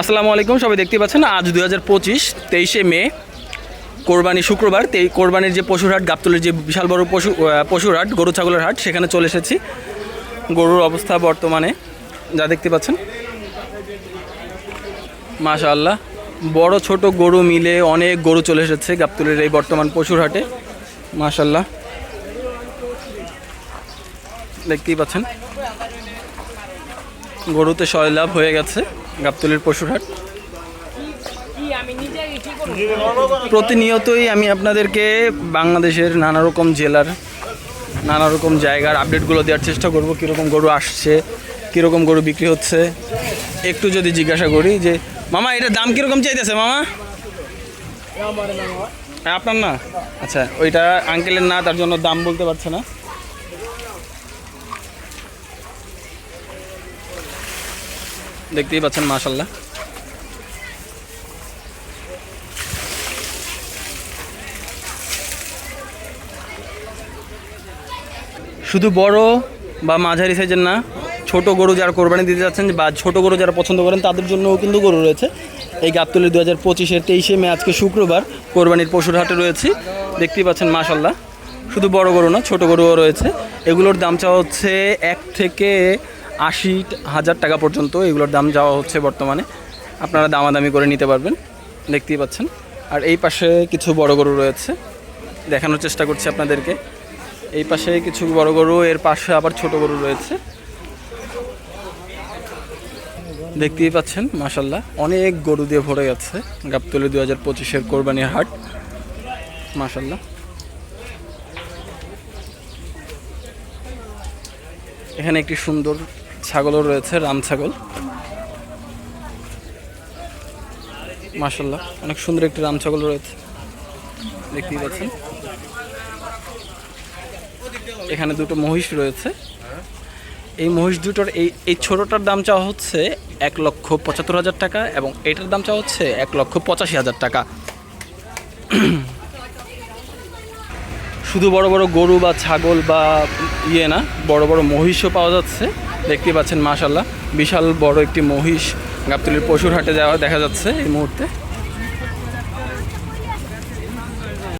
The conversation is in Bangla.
আসসালামু আলাইকুম, সবাই দেখতে পাচ্ছেন আজ দুই হাজার পঁচিশ, তেইশে মে, কোরবানি শুক্রবার। তেই কোরবানির যে পশুর হাট, গাবতলের যে বিশাল বড় পশু পশুর হাট, গরু ছাগলের হাট, সেখানে চলে এসেছি। গরুর অবস্থা বর্তমানে, যা দেখতে পাচ্ছেন। মাশা আল্লাহ বড় ছোট গরু মিলে অনেক গরু চলে এসেছে গাবতলের এই বর্তমান পশুর হাটে। মাশাল্লাহ দেখতেই পাচ্ছেন। গরুতে সয়লাভ হয়ে গেছে গাবতলির পশুর হাট। প্রতিনিয়তই আমি আপনাদেরকে বাংলাদেশের নানা রকম জেলার নানা রকম জায়গার আপডেটগুলো দেওয়ার চেষ্টা করব কীরকম গরু আসছে কীরকম গরু বিক্রি হচ্ছে। একটু যদি জিজ্ঞাসা করি যে মামা এটার দাম কীরকম চাইতেছে মামা? হ্যাঁ, আপনার না? আচ্ছা ওইটা আঙ্কেলের না তার জন্য দাম বলতে পারছে না। দেখতেই পাচ্ছেন মাশাল্লাহ শুধু বড় বা মাঝারি সাইজের না, ছোট গরু যারা কোরবানি দিতে যাচ্ছেন বা ছোট গরু যারা পছন্দ করেন, তাদের জন্যও কিন্তু গরু রয়েছে। এই গাবতলি দু হাজার পঁচিশের তেইশে মে, আজকে শুক্রবার কোরবানির পশুর হাটে রয়েছি। দেখতেই পাচ্ছেন মাশাল্লাহ শুধু বড় গরু না, ছোট গরুও রয়েছে। এগুলোর দাম চাওয়া হচ্ছে এক থেকে আশি হাজার টাকা পর্যন্ত এগুলোর দাম যাওয়া হচ্ছে বর্তমানে। আপনারা দামাদামি করে নিতে পারবেন, দেখতেই পাচ্ছেন। আর এই পাশে কিছু বড় গরু রয়েছে, দেখানোর চেষ্টা করছি আপনাদেরকে। এই পাশে কিছু বড় গরু, এর পাশে আবার ছোট গরু রয়েছে। দেখতেই পাচ্ছেন মাসাল্লাহ অনেক গরু দিয়ে ভরে গেছে। গাবতলি দু হাজার পঁচিশের কোরবানির হাট মাসাল্লাহ এখানে একটি সুন্দর ছাগলও রয়েছে, রাম ছাগল। মাসাল্লাহ অনেক সুন্দর একটি রাম ছাগল রয়েছে। দেখতেই পাচ্ছেন। এখানে দুটো মহিষ রয়েছে। এই মহিষ দুটোর এই এই ছোটোটার দাম চাওয়া হচ্ছে এক লক্ষ পঁচাত্তর হাজার টাকা এবং এটার দাম চাওয়া হচ্ছে এক লক্ষ পঁচাশি হাজার টাকা। শুধু বড় বড় গরু বা ছাগল বা ইয়ে না, বড় বড় মহিষও পাওয়া যাচ্ছে। দেখতে পাচ্ছেন মাশাল্লাহ বিশাল বড় একটি মহিষ গাবতলির পশুর হাটে যাওয়া দেখা যাচ্ছে এই মুহূর্তে।